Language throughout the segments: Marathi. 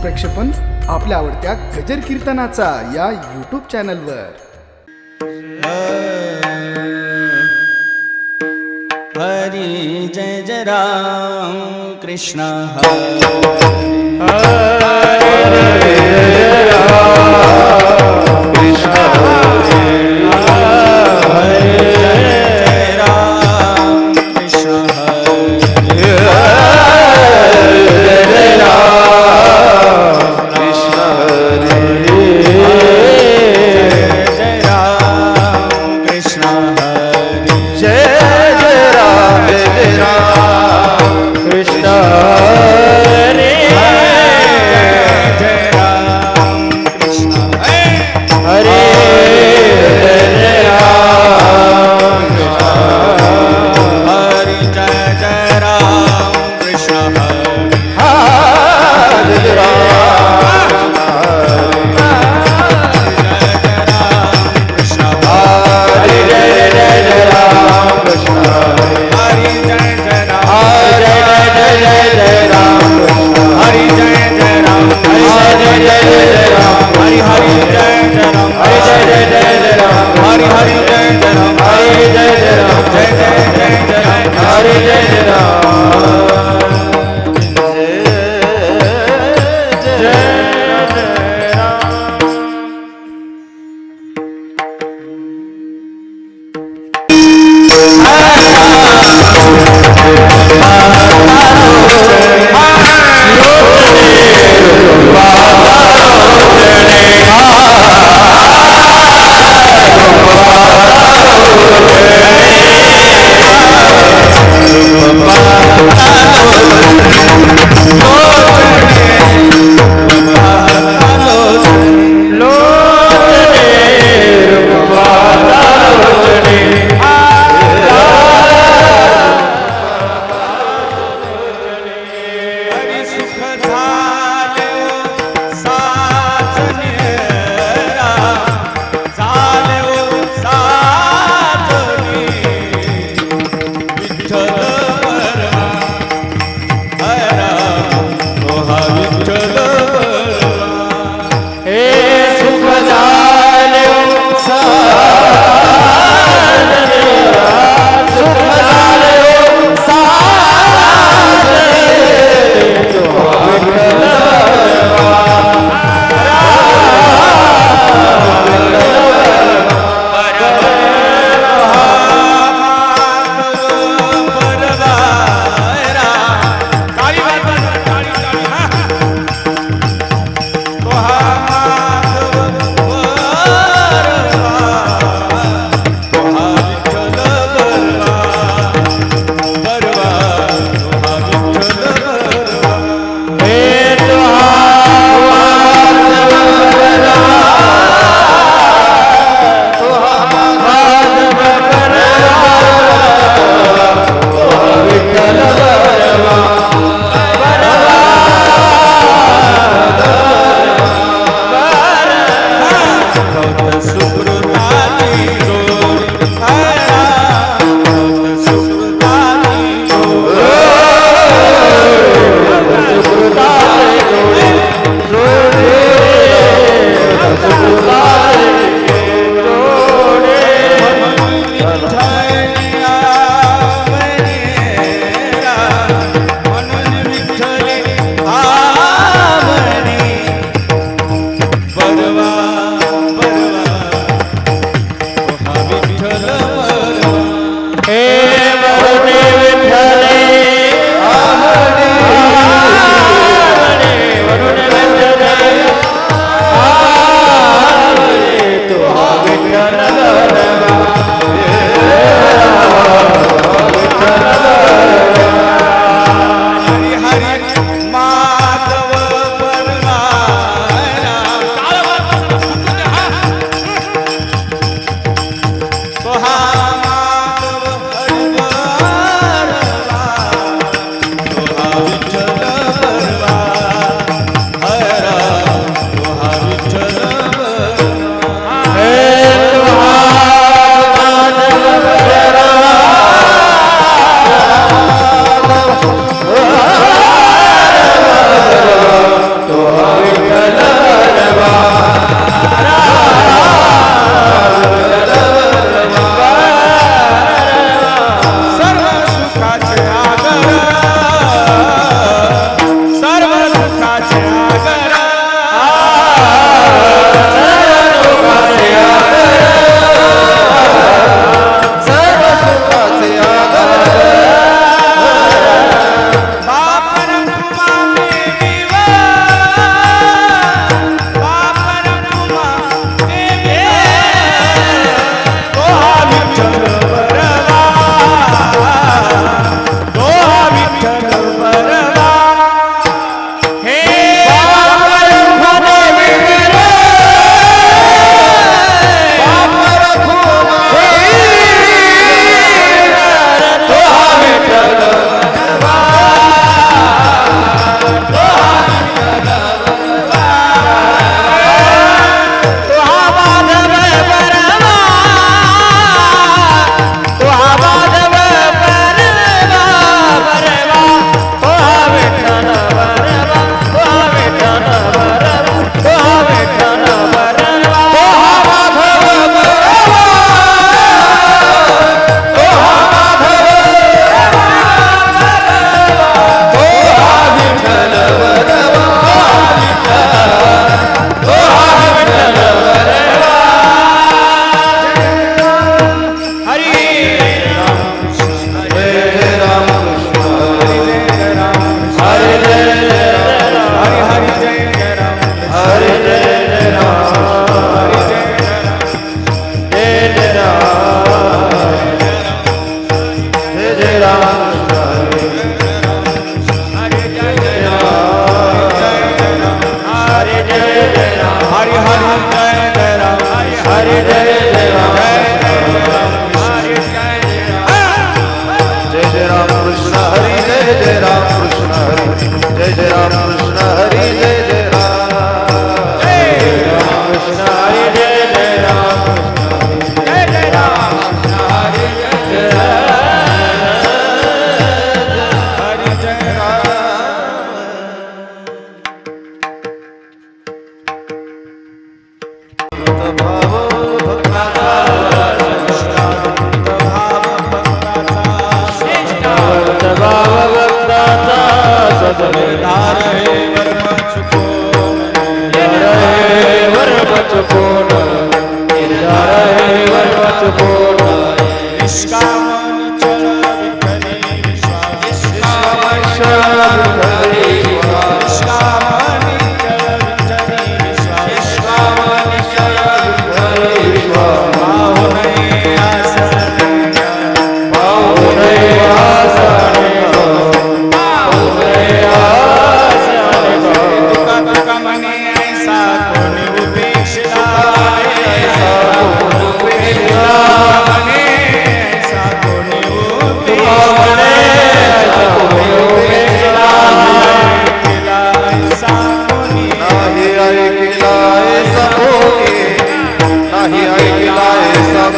प्रक्षेपण आपल्या आवडत्या गजर कीर्तनाचा या यूट्यूब चॅनलवर हरी जय जय Ram Krishna Krishna Baba. to fall. नाही ऐकिला ऐसा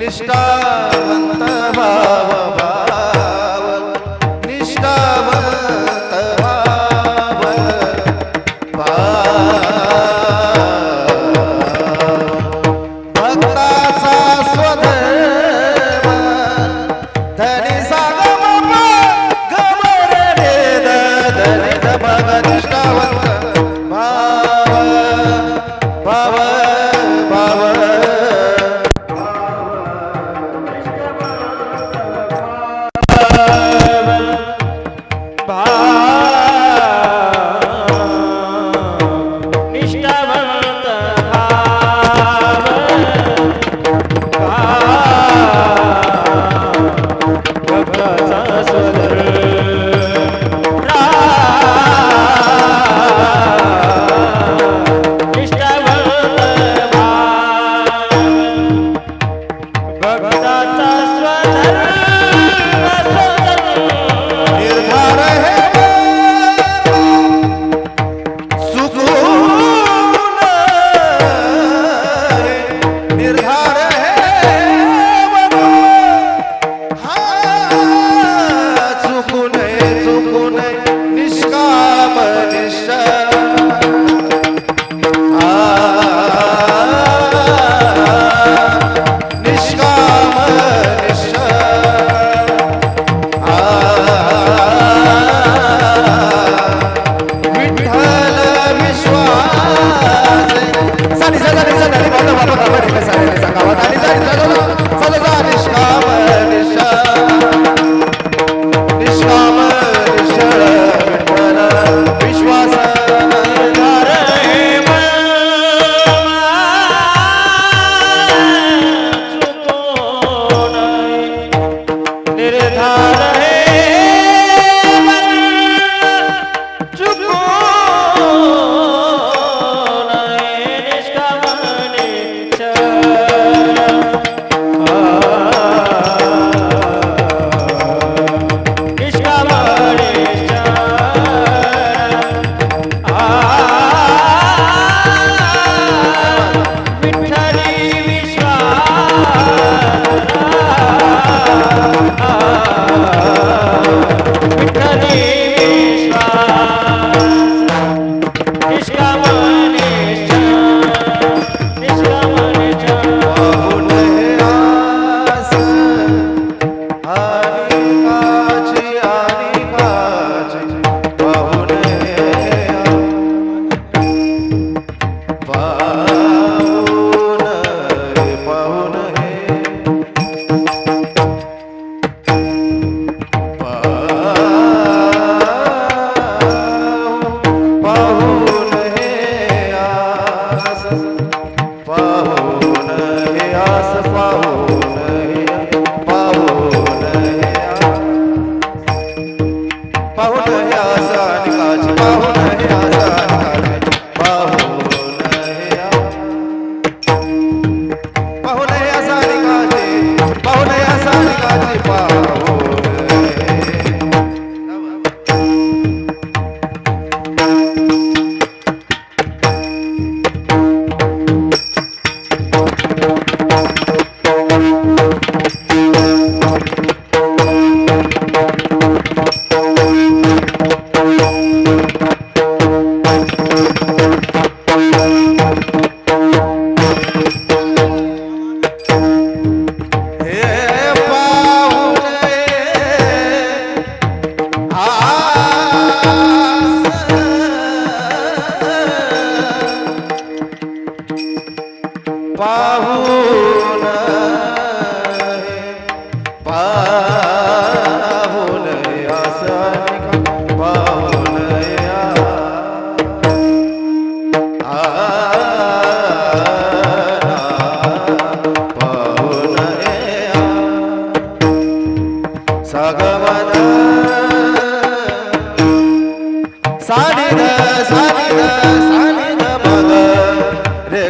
নিষ্ঠা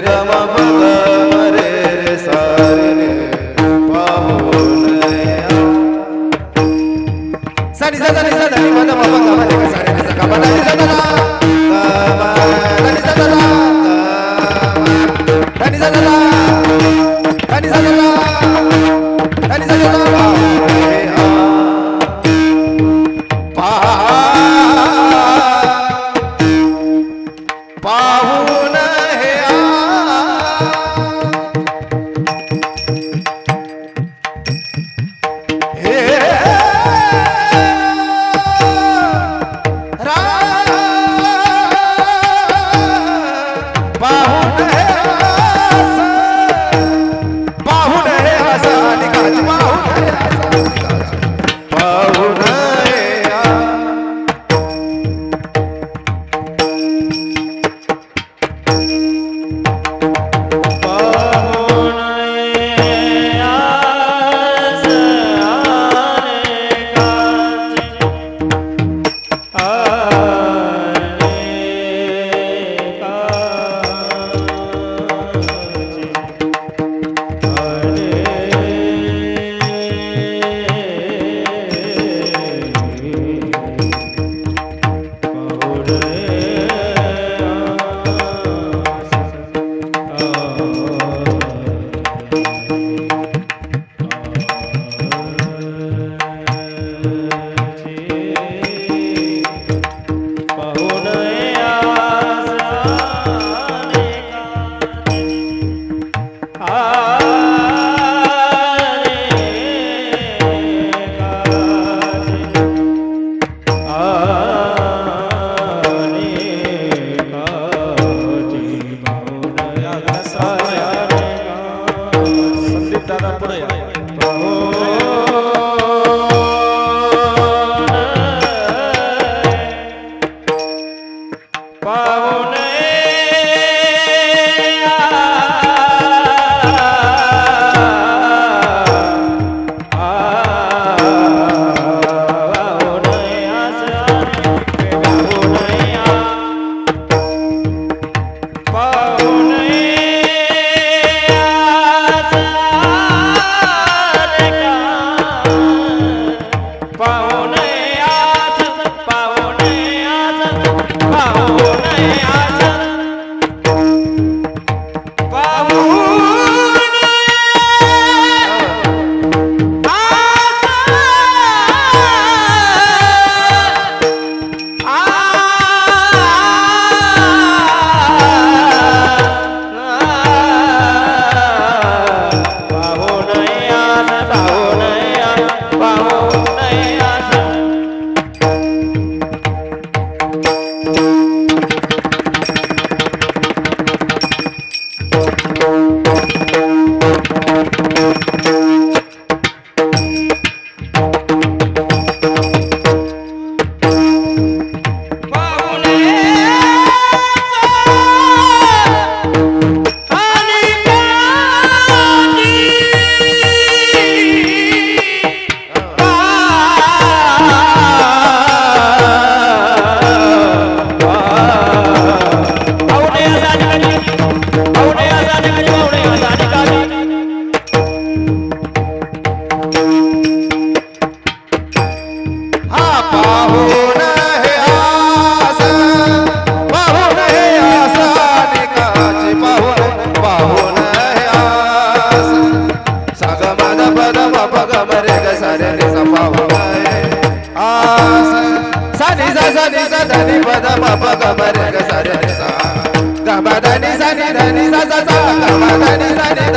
रे गम पाहून हे आस पाहून हे आसा निकाची पाहून पाहून हे आस. साग मन पद पग मरे ग सारे नि सा पाहून आस. सानी सा सानी सा धनी पद पग मरे ग सारे नि सा गमा धनी सानी धनी सा सा सा गमा धनी सानी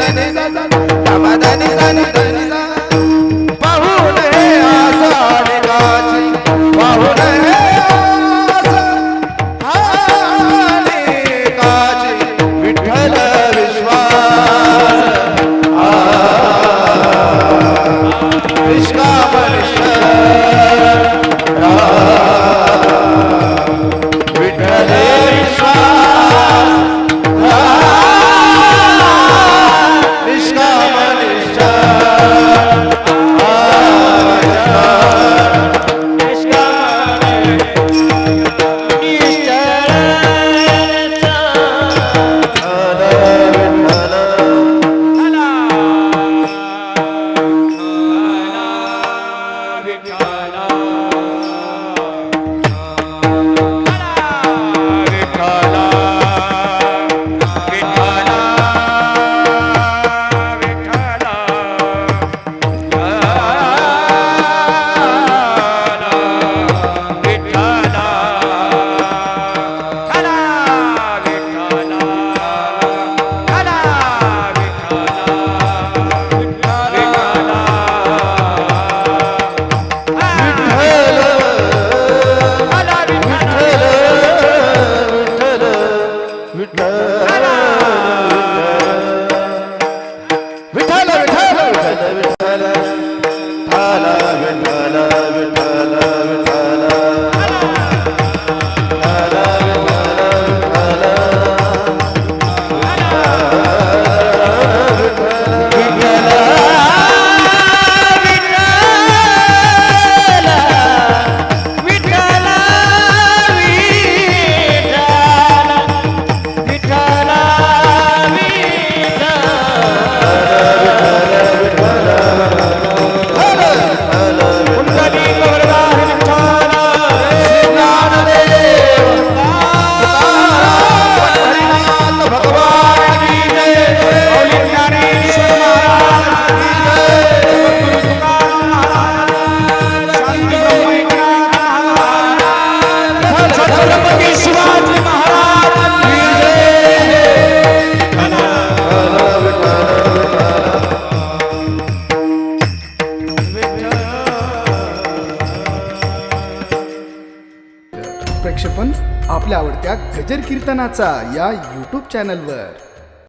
कीर्तनाचा या यूट्यूब चॅनलवर